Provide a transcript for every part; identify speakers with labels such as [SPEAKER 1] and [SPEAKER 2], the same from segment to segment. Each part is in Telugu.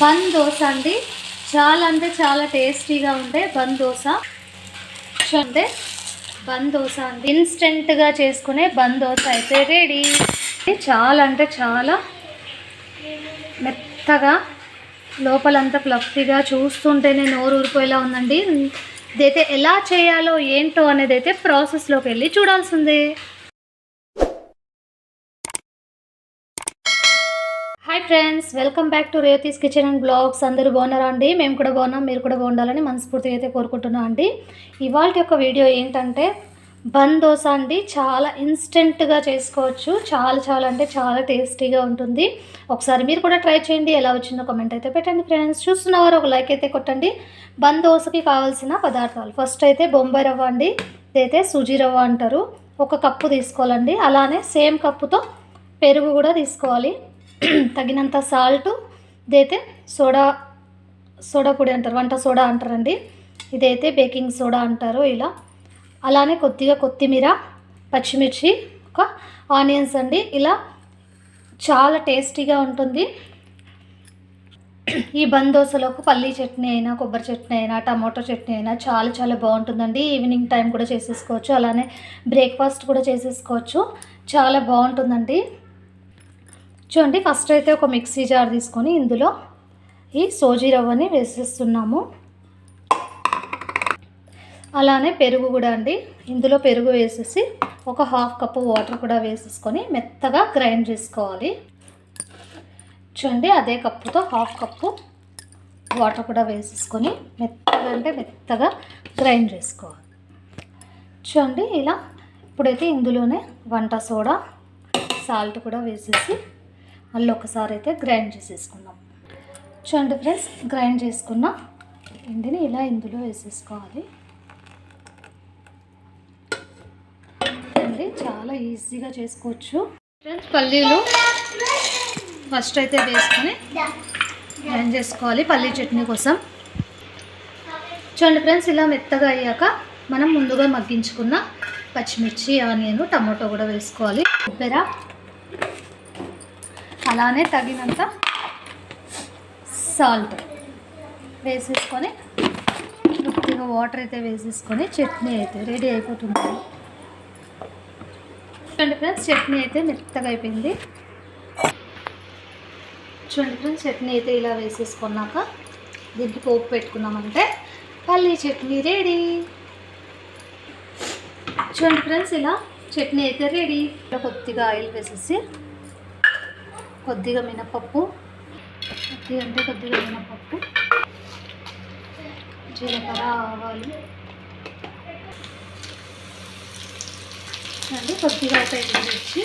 [SPEAKER 1] బన్ దోశ అండి. చాలా అంటే చాలా టేస్టీగా ఉండే బన్ దోశ. అంటే బన్ దోశ అండి. ఇన్స్టెంట్గా చేసుకునే బన్ దోశ అయితే రెడీ. చాలా అంటే చాలా మెత్తగా లోపలంతా ఫ్లఫీగా చూస్తుంటేనే నోరు ఊరిపోయేలా ఉందండి. ఇదైతే ఎలా చేయాలో ఏంటో అనేది అయితే ప్రాసెస్లోకి వెళ్ళి చూడాల్సిందే. Hi friends welcome back to Revathi's kitchen and blogs. అందరూ బాగున్నారా అండి? మేము కూడా బాగున్నాం మీరు కూడా బాగుండాలని మనస్ఫూర్తిగా అయితే కోరుకుంటున్నాం అండి. ఇవాళ యొక్క వీడియో ఏంటంటే బన్ దోశ అండి. చాలా ఇన్స్టెంట్గా చేసుకోవచ్చు. చాలా చాలా అంటే చాలా టేస్టీగా ఉంటుంది. ఒకసారి మీరు కూడా ట్రై చేయండి. ఎలా వచ్చిందో కమెంట్ అయితే పెట్టండి ఫ్రెండ్స్. చూస్తున్నవారు ఒక లైక్ అయితే కొట్టండి. బన్ దోశకి కావాల్సిన పదార్థాలు. ఫస్ట్ అయితే బొంబాయి రవ్వ అండి. ఇదైతే సుజీ రవ్వ అంటారు. ఒక కప్పు తీసుకోవాలండి. అలానే సేమ్ కప్పుతో పెరుగు కూడా తీసుకోవాలి. తగినంత సాల్ట్ ఇదైతే సోడా సోడా పొడి అంటారు వంట సోడా అంటారండి. ఇదైతే బేకింగ్ సోడా అంటారు ఇలా. అలానే కొద్దిగా కొత్తిమీర పచ్చిమిర్చి ఒక ఆనియన్స్ అండి. ఇలా చాలా టేస్టీగా ఉంటుంది. ఈ బంద్ దోశలోకి పల్లీ చట్నీ అయినా కొబ్బరి చట్నీ అయినా టమాటో చట్నీ అయినా చాలా చాలా బాగుంటుందండి. ఈవినింగ్ టైం కూడా చేసేసుకోవచ్చు. అలానే బ్రేక్ఫాస్ట్ కూడా చేసేసుకోవచ్చు. చాలా బాగుంటుందండి. చూడండి ఫస్ట్ అయితే ఒక మిక్సీ జార్ తీసుకొని ఇందులో ఈ సోజీ రవ్వని వేసేస్తున్నాము. అలానే పెరుగు కూడా అండి. ఇందులో పెరుగు వేసేసి ఒక హాఫ్ కప్పు వాటర్ కూడా వేసేసుకొని మెత్తగా గ్రైండ్ చేసుకోవాలి. చూడండి అదే కప్పుతో హాఫ్ కప్పు వాటర్ కూడా వేసేసుకొని మెత్తగా అంటే మెత్తగా గ్రైండ్ చేసుకోవాలి. చూడండి ఇలా ఇప్పుడైతే ఇందులోనే వంట సోడా సాల్ట్ కూడా వేసేసి మళ్ళీ ఒకసారి అయితే గ్రైండ్ చేసేసుకుందాం. చూడండి ఫ్రెండ్స్ గ్రైండ్ చేసుకున్న పిండిని ఇలా ఇందులో వేసేసుకోవాలి. అండి చాలా ఈజీగా చేసుకోవచ్చు. ఫ్రెండ్స్ పల్లీలు ఫస్ట్ అయితే వేసుకొని గ్రైండ్ చేసుకోవాలి పల్లీ చట్నీ కోసం. చూడండి ఫ్రెండ్స్ ఇలా మెత్తగా అయ్యాక మనం ముందుగా మగ్గించుకున్న పచ్చిమిర్చి ఆనియన్ టమాటో కూడా వేసుకోవాలి. కొబ్బెర అలానే తగినంత సాల్ట్ వేసేసుకొని కొద్దిగా వాటర్ అయితే వేసేసుకొని చట్నీ అయితే రెడీ అయిపోతుంది. చూడండి ఫ్రెండ్స్ చట్నీ అయితే మెత్తగా అయిపోయింది. చూడండి ఫ్రెండ్స్ చట్నీ అయితే ఇలా వేసేసుకున్నాక దీనికి పోపు పెట్టుకున్నామంటే పల్లీ చట్నీ రెడీ. చూడండి ఫ్రెండ్స్ ఇలా చట్నీ అయితే రెడీ. కొద్దిగా ఆయిల్ వేసేసి కొద్దిగా మినపప్పు. కొద్దిగా అంటే కొద్దిగా మినపప్పు. జీలకర్ర ఆవాలు. అండి కొద్దిగా ఒక ఎండుమిర్చి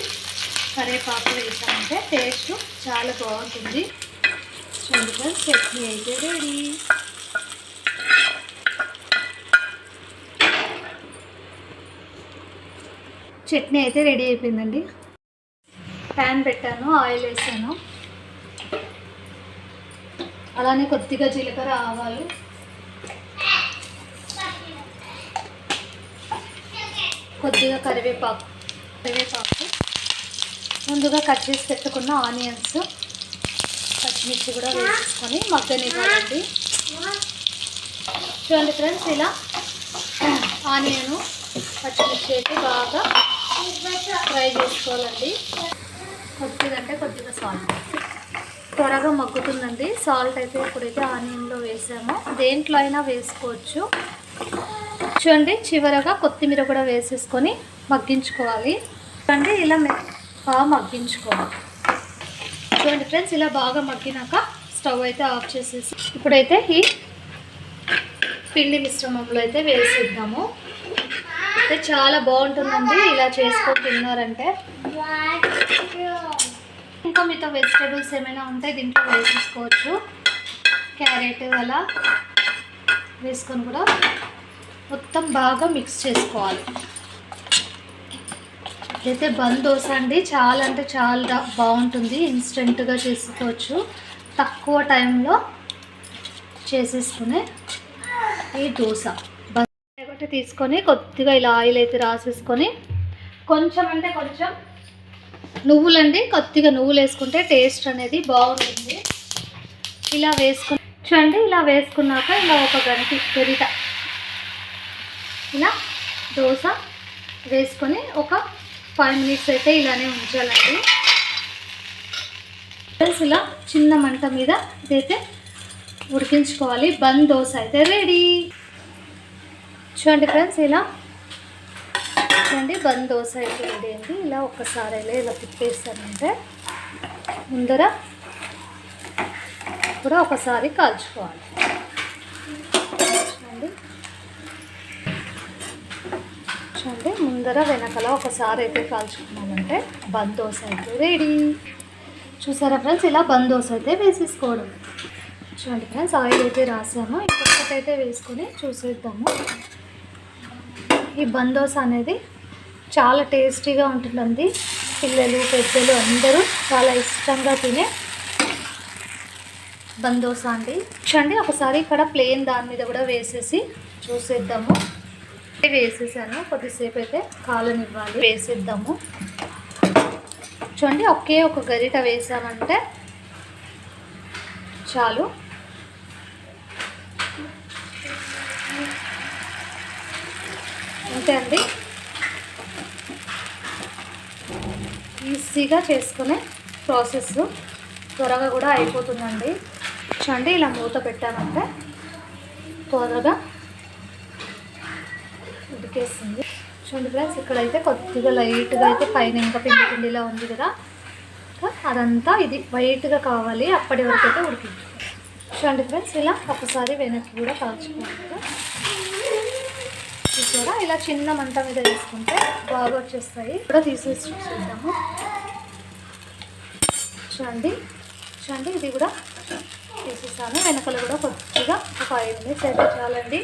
[SPEAKER 1] కరివేపాకు వేసామంటే టేస్ట్ చాలా బాగుంటుంది. చూడగా చట్నీ అయితే రెడీ చట్నీ అయితే రెడీ అయిపోయిందండి. ప్యాన్ పెట్టాను ఆయిల్ వేసాను. అలానే కొద్దిగా జీలకర్ర ఆవాలు. కొద్దిగా కరివేపాకు కరివేపాకు. ముందుగా కట్ చేసి పెట్టుకున్న ఆనియన్స్ పచ్చిమిర్చి కూడా వేసుకొని మగ్గనివ్వాలండి. చూడండి ఫ్రెండ్స్ ఇలా ఆనియను పచ్చిమిర్చి అయితే బాగా ఫ్రై చేసుకోవాలండి. కొద్దిగా అంటే కొద్దిగా సాల్ట్ త్వరగా మగ్గుతుందండి. సాల్ట్ అయితే ఇప్పుడైతే ఆనియన్లో వేసాము దేంట్లో అయినా వేసుకోవచ్చు. చూడండి చివరగా కొత్తిమీర కూడా వేసేసుకొని మగ్గించుకోవాలి. చూడండి ఇలా బాగా మగ్గించుకోవాలి. చూడండి ఫ్రెండ్స్ ఇలా బాగా మగ్గినాక స్టవ్ అయితే ఆఫ్ చేసేసి ఇప్పుడైతే ఈ పిండి మిశ్రమంలో అయితే వేసేద్దాము. అయితే చాలా బాగుంటుందండి ఇలా చేసుకొని తిన్నారంటే. ఇంకా మిగతా వెజిటేబుల్స్ ఏమైనా ఉంటే దీంట్లో వేసేసుకోవచ్చు. క్యారెట్ అలా వేసుకొని కూడా మొత్తం బాగా మిక్స్ చేసుకోవాలి. అయితే బంద్ దోశ అండి. చాలా అంటే చాలా బాగుంటుంది. ఇన్స్టెంట్గా చేసుకోవచ్చు. తక్కువ టైంలో చేసేసుకునే ఈ దోశ. ఒకటి తీసుకొని కొద్దిగా ఇలా ఆయిల్ అయితే రాసేసుకొని కొంచెం అంటే కొంచెం నువ్వులండి కొద్దిగా నువ్వులు వేసుకుంటే టేస్ట్ అనేది బాగుంటుంది. ఇలా వేసుకుని చూడండి ఇలా వేసుకున్నాక ఇలా ఒక గంటి గరిట ఇలా దోశ వేసుకొని ఒక ఫైవ్ మినిట్స్ అయితే ఇలానే ఉంచాలండి. ఇలా చిన్న మంట మీద ఇదైతే ఉడికించుకోవాలి. బంద్ దోశ అయితే రెడీ. చూడండి ఫ్రెండ్స్ ఇలా చూడండి బంద్ దోశ అయితే రెడీ ఇలా ఒక్కసారి ఇలా ఇలా తిప్పేస్తానంటే ముందర కూడా ఒకసారి కాల్చుకోవాలి. చూడండి. చూడండి ముందర వెనకల ఒకసారి అయితే కాల్చుకున్నామంటే బంద్ దోశ అయితే రెడీ. చూసారా ఫ్రెండ్స్ ఇలా బంద్ దోశ అయితే వేసేసుకోవడం. చూడండి ఫ్రెండ్స్ ఆయిల్ అయితే రాసాము ఇంకొకటి అయితే వేసుకొని చూసేద్దాము. ఈ బందోస అనేది చాలా టేస్టీగా ఉంటుందండి. పిల్లలు పెద్దలు అందరూ చాలా ఇష్టంగా తినే బందోస అండి. చూడండి ఒకసారి ఇక్కడ ప్లేన్ దాని మీద కూడా వేసేసి చూసేద్దాము. వేసేసాను. కొద్దిసేపు అయితే కాలనివ్వాలి. వేసేద్దాము. చూడండి ఒకే ఒక గరిట వేసామంటే చాలు. అంతే అండి. ఈజీగా చేసుకునే ప్రాసెస్ త్వరగా కూడా అయిపోతుందండి. చూడండి ఇలా మూత పెట్టామంటే త్వరగా ఉడికేస్తుంది. చూడండి ఫ్రెండ్స్ ఇక్కడైతే కొద్దిగా లైట్గా అయితే పైన ఇంకా పిండి పిండిలా ఉంది కదా. అదంతా ఇది వైట్గా కావాలి అప్పటి వరకు అయితే ఉడికింది చూడండి ఫ్రెండ్స్ ఇలా ఒకసారి వెనక్కి కూడా కాల్చుకోవాలి. చూసారా ఇలా చిన్న మంట మీద వేసుకుంటే బాగా వచ్చేస్తాయి. కూడా తీసేసి చూసేద్దాము. చూడండి. చూడండి ఇది కూడా తీసేసాను. వెనకలు కూడా కొద్దిగా ఒక ఐదు మినిట్స్ అయితే చాలండి.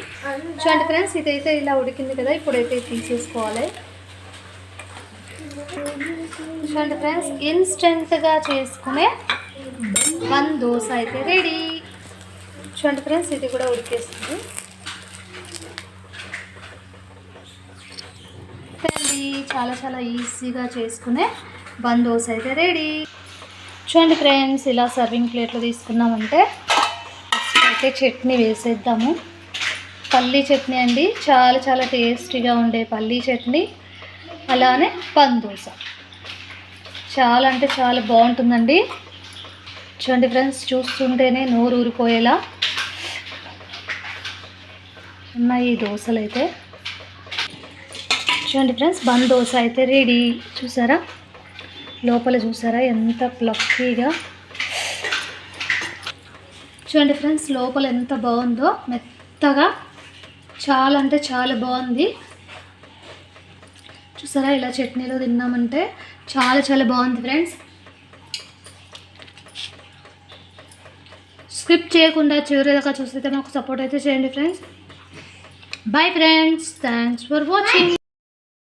[SPEAKER 1] చూడండి ఫ్రెండ్స్ ఇదైతే ఇలా ఉడికింది కదా ఇప్పుడైతే తీసేసుకోవాలి. చూడండి ఫ్రెండ్స్ ఇన్స్టెంట్గా చేసుకునే వన్ దోశ అయితే రెడీ. చూడండి ఫ్రెండ్స్ ఇది కూడా ఉడికేస్తుంది అండి చాలా చాలా ఈజీగా చేసుకునే బందోస్ దోశ అయితే రెడీ. చూడండి ఫ్రెండ్స్ ఇలా సర్వింగ్ ప్లేట్లో తీసుకున్నామంటే ఫస్ట్ అయితే చట్నీ వేసేద్దాము. పల్లీ చట్నీ అండి చాలా చాలా టేస్టీగా ఉండే పల్లీ చట్నీ అలానే పందోస. దోశ చాలా అంటే చాలా బాగుంటుందండి. చూడండి ఫ్రెండ్స్ చూస్తుంటేనే నోరు ఊరిపోయేలా ఉన్నాయి ఈ దోశలు అయితే చూడండి ఫ్రెండ్స్ బన్ దోశ అయితే రెడీ చూసారా? లోపల చూసారా? ఎంత ప్లక్కీగా చూడండి ఫ్రెండ్స్ లోపల ఎంత బాగుందో. మెత్తగా. చాలా అంటే చాలా బాగుంది. చూసారా? ఇలా చట్నీలో తిన్నామంటే చాలా చాలా బాగుంది ఫ్రెండ్స్. స్కిప్ చేయకుండా చివరి దాకా చూస్తే మాకు సపోర్ట్ అయితే చేయండి friends. Bye friends thanks for watching